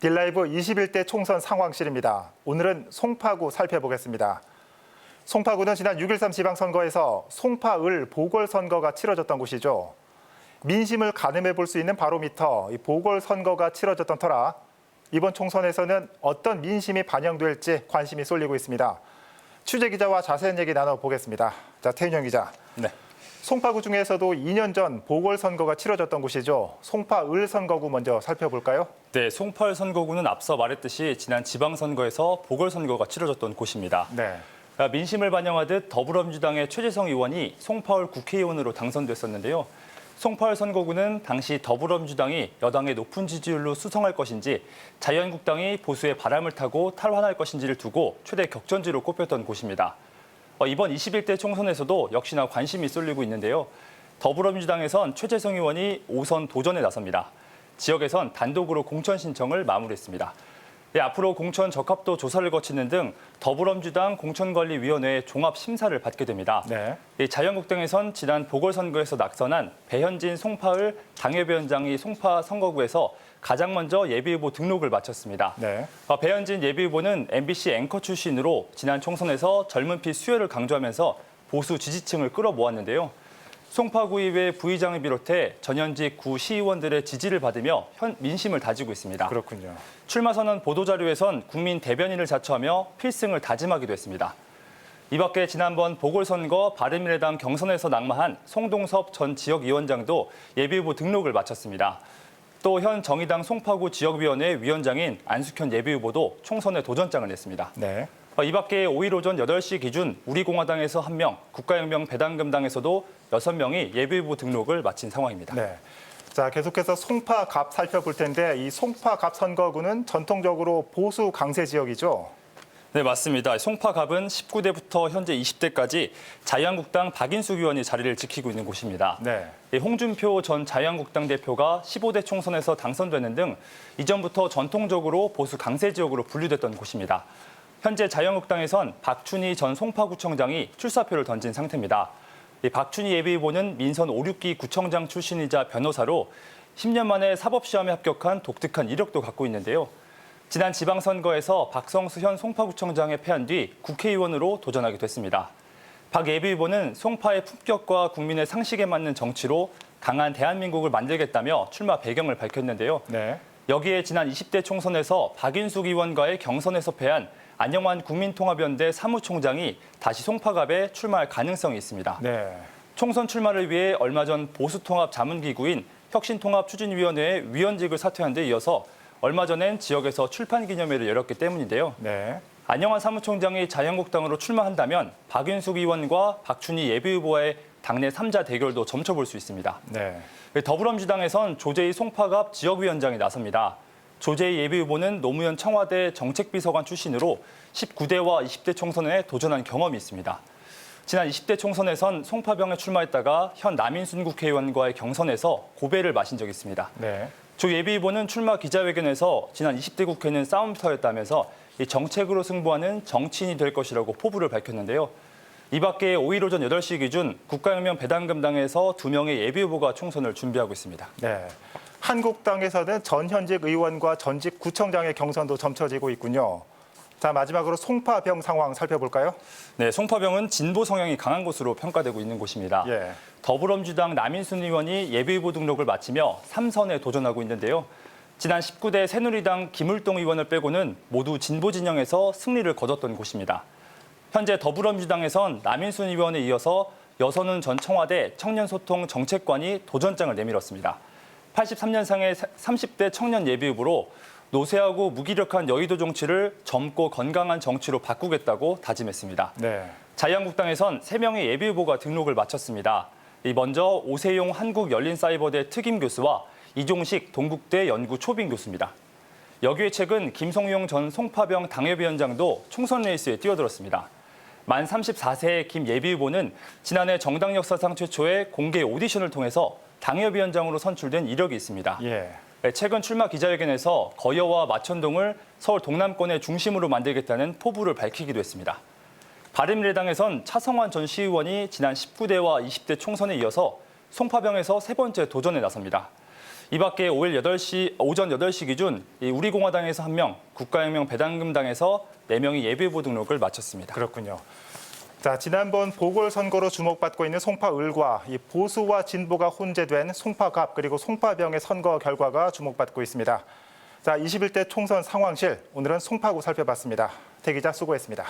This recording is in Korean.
딜라이브 21대 총선 상황실입니다. 오늘은 송파구 살펴보겠습니다. 송파구는 지난 6.13 지방선거에서 송파을 보궐선거가 치러졌던 곳이죠. 민심을 가늠해 볼 수 있는 바로미터, 이 보궐선거가 치러졌던 터라 이번 총선에서는 어떤 민심이 반영될지 관심이 쏠리고 있습니다. 취재 기자와 자세한 얘기 나눠보겠습니다. 자, 태윤영 기자. 네. 송파구 중에서도 2년 전 보궐선거가 치러졌던 곳이죠. 송파을 선거구 먼저 살펴볼까요? 네, 송파을 선거구는 앞서 말했듯이 지난 지방선거에서 보궐선거가 치러졌던 곳입니다. 네. 민심을 반영하듯 더불어민주당의 최재성 의원이 송파을 국회의원으로 당선됐었는데요. 송파을 선거구는 당시 더불어민주당이 여당의 높은 지지율로 수성할 것인지 자유한국당이 보수의 바람을 타고 탈환할 것인지를 두고 최대 격전지로 꼽혔던 곳입니다. 어, 이번 21대 총선에서도 역시나 관심이 쏠리고 있는데요. 더불어민주당에선 최재성 의원이 5선 도전에 나섭니다. 지역에선 단독으로 공천 신청을 마무리했습니다. 예, 앞으로 공천 적합도 조사를 거치는 등 더불어민주당 공천관리위원회의 종합 심사를 받게 됩니다. 네. 이 자유한국당에선 지난 보궐선거에서 낙선한 배현진 송파을 당협위원장이 송파 선거구에서 가장 먼저 예비후보 등록을 마쳤습니다. 네. 어, 배현진 예비후보는 MBC 앵커 출신으로 지난 총선에서 젊은 피 수혈을 강조하면서 보수 지지층을 끌어모았는데요. 송파구의회 부의장을 비롯해 전현직 구 시의원들의 지지를 받으며 현 민심을 다지고 있습니다. 그렇군요. 출마 선언 보도자료에선 국민 대변인을 자처하며 필승을 다짐하기도 했습니다. 이 밖에 지난번 보궐선거 바른미래당 경선에서 낙마한 송동섭 전 지역위원장도 예비후보 등록을 마쳤습니다. 또 현 정의당 송파구 지역위원회 위원장인 안숙현 예비후보도 총선에 도전장을 냈습니다. 네. 어, 이 밖에 5일 오전 8시 기준 우리공화당에서 1명, 국가혁명 배당금당에서도 6명이 예비후보 등록을 마친 상황입니다. 네. 자, 계속해서 송파갑 살펴볼 텐데 이 송파갑 선거구는 전통적으로 보수 강세 지역이죠. 네, 맞습니다. 송파갑은 19대부터 현재 20대까지 자유한국당 박인숙 의원이 자리를 지키고 있는 곳입니다. 네. 이 홍준표 전 자유한국당 대표가 15대 총선에서 당선되는 등 이전부터 전통적으로 보수 강세 지역으로 분류됐던 곳입니다. 현재 자유한국당에선 박춘희 전 송파구청장이 출사표를 던진 상태입니다. 이 박춘희 예비후보는 민선 5, 6기 구청장 출신이자 변호사로 10년 만에 사법시험에 합격한 독특한 이력도 갖고 있는데요. 지난 지방선거에서 박성수 현 송파구청장에 패한 뒤 국회의원으로 도전하게 됐습니다. 박 예비후보는 송파의 품격과 국민의 상식에 맞는 정치로 강한 대한민국을 만들겠다며 출마 배경을 밝혔는데요. 네. 여기에 지난 20대 총선에서 박인숙 의원과의 경선에서 패한 안영환 국민통합연대 사무총장이 다시 송파갑에 출마할 가능성이 있습니다. 네. 총선 출마를 위해 얼마 전 보수통합 자문기구인 혁신통합 추진위원회의 위원직을 사퇴한 데 이어서 얼마 전엔 지역에서 출판 기념회를 열었기 때문인데요. 네. 안영환 사무총장이 자유한국당으로 출마한다면 박윤숙 의원과 박춘희 예비후보와의 당내 3자 대결도 점쳐볼 수 있습니다. 네. 더불어민주당에선 조재희 송파갑 지역위원장이 나섭니다. 조재희 예비후보는 노무현 청와대 정책비서관 출신으로 19대와 20대 총선에 도전한 경험이 있습니다. 지난 20대 총선에선 송파병에 출마했다가 현 남인순 국회의원과의 경선에서 고배를 마신 적이 있습니다. 네. 조 예비후보는 출마 기자회견에서 지난 20대 국회는 싸움터였다면서 이 정책으로 승부하는 정치인이 될 것이라고 포부를 밝혔는데요. 이 밖에 5일 오전 8시 기준 국가혁명 배당금당에서 두 명의 예비후보가 총선을 준비하고 있습니다. 네. 한국당에서는 전 현직 의원과 전직 구청장의 경선도 점쳐지고 있군요. 자, 마지막으로 송파병 상황 살펴볼까요? 네, 송파병은 진보 성향이 강한 곳으로 평가되고 있는 곳입니다. 예. 더불어민주당 남인순 의원이 예비후보 등록을 마치며 3선에 도전하고 있는데요. 지난 19대 새누리당 김을동 의원을 빼고는 모두 진보 진영에서 승리를 거뒀던 곳입니다. 현재 더불어민주당에선 남인순 의원에 이어서 여선훈 전 청와대 청년소통 정책관이 도전장을 내밀었습니다. 83년상의 30대 청년 예비후보로 노쇠하고 무기력한 여의도 정치를 젊고 건강한 정치로 바꾸겠다고 다짐했습니다. 네. 자유한국당에선 3명의 예비 후보가 등록을 마쳤습니다. 이 먼저 오세용 한국열린사이버대 특임 교수와 이종식 동국대 연구 초빙 교수입니다. 여기에 최근 김성용 전 송파병 당협위원장도 총선 레이스에 뛰어들었습니다. 만 34세의 김 예비 후보는 지난해 정당 역사상 최초의 공개 오디션을 통해서 당협위원장으로 선출된 이력이 있습니다. 예. 네, 최근 출마 기자회견에서 거여와 마천동을 서울 동남권의 중심으로 만들겠다는 포부를 밝히기도 했습니다. 바른미래당에선 차성환 전 시의원이 지난 19대와 20대 총선에 이어서 송파병에서 세 번째 도전에 나섭니다. 이 밖에 5일 8시, 오전 8시 기준 이 우리공화당에서 1명, 국가혁명 배당금당에서 4명이 예비후보 등록을 마쳤습니다. 그렇군요. 자, 지난번 보궐선거로 주목받고 있는 송파을과 이 보수와 진보가 혼재된 송파갑 그리고 송파병의 선거 결과가 주목받고 있습니다. 자, 21대 총선 상황실 오늘은 송파구 살펴봤습니다. 태 기자 수고했습니다.